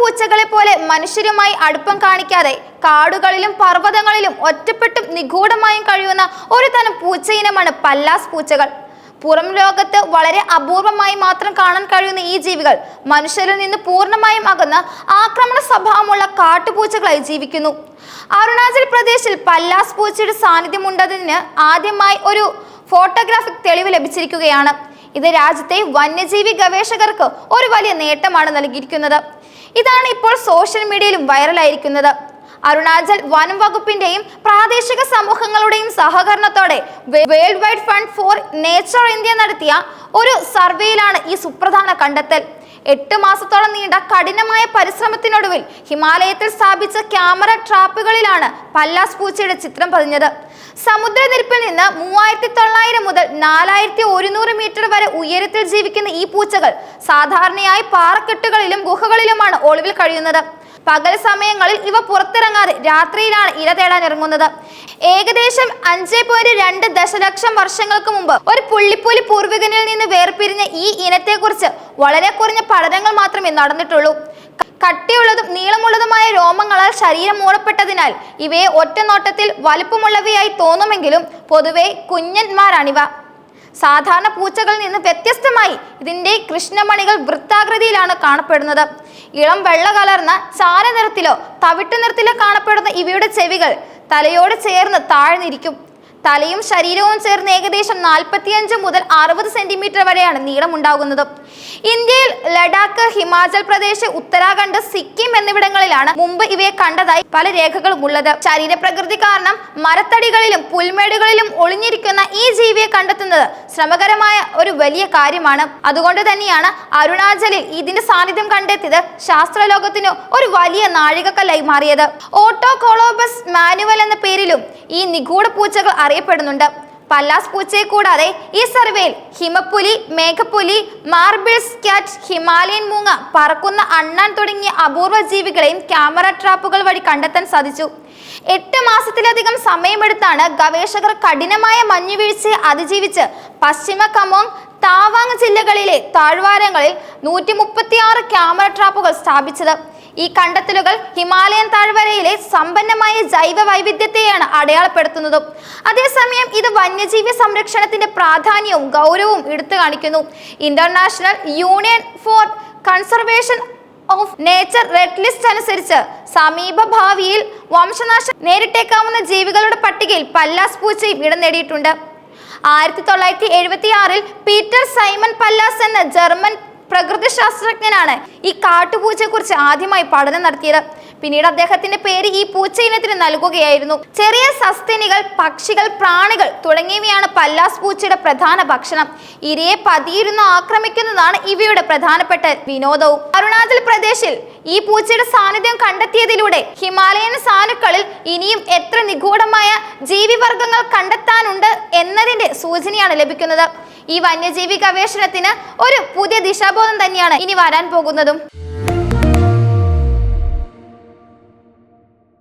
കാട്ടുപൂച്ചകളെ പോലെ മനുഷ്യരുമായി അടുപ്പം കാണിക്കാതെ കാടുകളിലും പർവതങ്ങളിലും ഒറ്റപ്പെട്ടും നിഗൂഢമായും കഴിയുന്ന ഒരു തരം പൂച്ചയിനമാണ് പല്ലാസ് പൂച്ചകൾ. പുറം ലോകത്ത് വളരെ അപൂർവമായി മാത്രം കാണാൻ കഴിയുന്ന ഈ ജീവികൾ മനുഷ്യരിൽ നിന്ന് പൂർണമായും അകന്ന് ആക്രമണ സ്വഭാവമുള്ള കാട്ടുപൂച്ചകളായി ജീവിക്കുന്നു. അരുണാചൽ പ്രദേശിൽ പല്ലാസ് പൂച്ചയുടെ സാന്നിധ്യമുണ്ടതിന് ആദ്യമായി ഒരു ഫോട്ടോഗ്രാഫിക് തെളിവ് ലഭിച്ചിരിക്കുകയാണ്. ഇത് രാജ്യത്തെ വന്യജീവി ഗവേഷകർക്ക് ഒരു വലിയ നേട്ടമാണ് നൽകിയിരിക്കുന്നത്. ഇതാണ് ഇപ്പോൾ സോഷ്യൽ മീഡിയയിൽ വൈറലായിരിക്കുന്നത് അരുണാചൽ വനം വകുപ്പിന്റെയും പ്രാദേശിക സമൂഹങ്ങളുടെയും സഹകരണത്തോടെ World Wide Fund for Nature India നടത്തിയ ഒരു സർവേയിലാണ് ഈ സുപ്രധാന കണ്ടെത്തൽ. എട്ട് മാസത്തോളം നീണ്ട കഠിനമായ പരിശ്രമത്തിനൊടുവിൽ ഹിമാലയത്തിൽ സ്ഥാപിച്ച ക്യാമറ ട്രാപ്പുകളിലാണ് പല്ലാസ് പൂച്ചയുടെ ചിത്രം പതിഞ്ഞത്. സമുദ്രനിരപ്പിൽ നിന്ന് മൂവായിരത്തി തൊള്ളായിരം മുതൽ നാലായിരത്തി ഒരുന്നൂറ് മീറ്റർ വരെ ഉയരത്തിൽ ജീവിക്കുന്ന ഈ പൂച്ചകൾ സാധാരണയായി പാറക്കെട്ടുകളിലും ഗുഹകളിലുമാണ് ഒളിവിൽ കഴിയുന്നത്. പകൽ സമയങ്ങളിൽ ഇവ പുറത്തിറങ്ങാതെ രാത്രിയിലാണ് ഇര തേടാൻ ഇറങ്ങുന്നത്. ഏകദേശം അഞ്ച് പോയിന്റ് രണ്ട് ദശലക്ഷം വർഷങ്ങൾക്ക് മുമ്പ് ഒരു പുള്ളിപ്പുലി പൂർവികനിൽ നിന്ന് വേർപിരിഞ്ഞ ഈ ഇനത്തെക്കുറിച്ച് വളരെ കുറഞ്ഞ പഠനങ്ങൾ മാത്രമേ നടന്നിട്ടുള്ളൂ. കട്ടിയുള്ളതും നീളമുള്ളതുമായ രോമങ്ങളാൽ ശരീരം മൂടപ്പെട്ടതിനാൽ ഇവയെ ഒറ്റ നോട്ടത്തിൽ വലുപ്പമുള്ളവയായി തോന്നുമെങ്കിലും പൊതുവെ കുഞ്ഞന്മാരാണിവ. സാധാരണ പൂച്ചകളിൽ നിന്ന് വ്യത്യസ്തമായി ഇതിന്റെ കൃഷ്ണമണികൾ വൃത്താകൃതിയിലാണ് കാണപ്പെടുന്നത്. ഇളം വെള്ള കലർന്ന ചാര നിറത്തിലോ തവിട്ട് നിറത്തിലോ കാണപ്പെടുന്ന ഇവയുടെ ചെവികൾ തലയോട് ചേർന്ന് താഴ്ന്നിരിക്കും. തലയും ശരീരവും ചേർന്ന് ഏകദേശം നാൽപ്പത്തിയഞ്ച് മുതൽ അറുപത് സെന്റിമീറ്റർ വരെയാണ് നീളമുണ്ടാകുന്നത്. ഇന്ത്യയിൽ ലഡാക്ക് ഹിമാചൽ പ്രദേശ് ഉത്തരാഖണ്ഡ് സിക്കിം എന്നിവിടങ്ങളിലാണ് മുമ്പ് ഇവയെ കണ്ടതായി പല രേഖകളും ഉള്ളത് ശരീരപ്രകൃതി കാരണം മരത്തടികളിലും പുൽമേടുകളിലും ഒളിഞ്ഞിരിക്കുന്ന ഈ ജീവിയെ കണ്ടെത്തുന്നത് ശ്രമകരമായ ഒരു വലിയ കാര്യമാണ്. അതുകൊണ്ട് തന്നെയാണ് അരുണാചലിൽ ഇതിന്റെ സാന്നിധ്യം കണ്ടെത്തിയത് ശാസ്ത്രലോകത്തിന് ഒരു വലിയ നാഴികക്കല്ലായി മാറിയത്. ഓട്ടോകോളോബസ് മാനുവൽ എന്ന പേരിലും ഈ നിഗൂഢ പൂച്ചകൾ അറിയപ്പെടുന്നുണ്ട്. പല്ലാസ് പൂച്ചയെ കൂടാതെ ഈ സർവേയിൽ ഹിമപ്പുലി മേഘപ്പുലി മാർബിൾസ് ക്യാറ്റ് ഹിമാലയൻ മൂങ്ങ പറക്കുന്ന അണ്ണാൻ തുടങ്ങിയ അപൂർവ ജീവികളെയും ക്യാമറ ട്രാപ്പുകൾ വഴി കണ്ടെത്താൻ സാധിച്ചു. എട്ട് മാസത്തിലധികം സമയമെടുത്താണ് ഗവേഷകർ കഠിനമായ മഞ്ഞുവീഴ്ചയെ അതിജീവിച്ച് പശ്ചിമ കമോങ് താവാങ് ജില്ലകളിലെ താഴ്വാരങ്ങളിൽ നൂറ്റി മുപ്പത്തിയാറ് ക്യാമറ ട്രാപ്പുകൾ സ്ഥാപിച്ചത്. ഈ കണ്ടെത്തലുകൾ ഹിമാലയൻ താഴ്വരയിലെ സമ്പന്നമായ ജൈവ വൈവിധ്യത്തെയാണ് അടയാളപ്പെടുത്തുന്നതും. അതേസമയം ഇത് വന്യജീവി സംരക്ഷണത്തിന്റെ പ്രാധാന്യവും ഗൗരവവും എടുത്തു കാണിക്കുന്നു. International Union for Conservation of Nature Red List അനുസരിച്ച് സമീപ ഭാവിയിൽ വംശനാശം നേരിട്ടേക്കാവുന്ന ജീവികളുടെ പട്ടികയിൽ പല്ലാസ് പൂച്ചയും ഇടം നേടിയിട്ടുണ്ട്. ആയിരത്തി തൊള്ളായിരത്തി എഴുപത്തി ആറിൽ പീറ്റർ സൈമൺ പല്ലാസ് എന്ന ജർമ്മൻ പ്രകൃതി ശാസ്ത്രജ്ഞനാണ് ഈ കാട്ടുപൂച്ചയെക്കുറിച്ച് ആദ്യമായി പഠനം നടത്തിയത്. പിന്നീട് അദ്ദേഹത്തിന്റെ പേര് ഈ പൂച്ച ഇനത്തിന് നൽകുകയായിരുന്നു. ചെറിയ സസ്തനികൾ പക്ഷികൾ പ്രാണികൾ തുടങ്ങിയവയാണ് പല്ലാസ് പൂച്ചയുടെ പ്രധാന ഭക്ഷണം. ഇരയെ പതിയിരുന്ന് ആക്രമിക്കുന്നതാണ് ഇവയുടെ പ്രധാനപ്പെട്ട വിനോദവും. അരുണാചൽ പ്രദേശിൽ ഈ പൂച്ചയുടെ സാന്നിധ്യം കണ്ടെത്തിയതിലൂടെ ഹിമാലയൻ സാനുക്കളിൽ ഇനിയും എത്ര നിഗൂഢമായ ജീവിവർഗങ്ങൾ കണ്ടെത്താനുണ്ട് എന്നതിന്റെ സൂചനയാണ് ലഭിക്കുന്നത്. ഈ വന്യജീവി ഗവേഷണത്തിന് ഒരു പുതിയ ദിശാബോധം തന്നെയാണ് ഇനി വരാൻ പോകുന്നതും.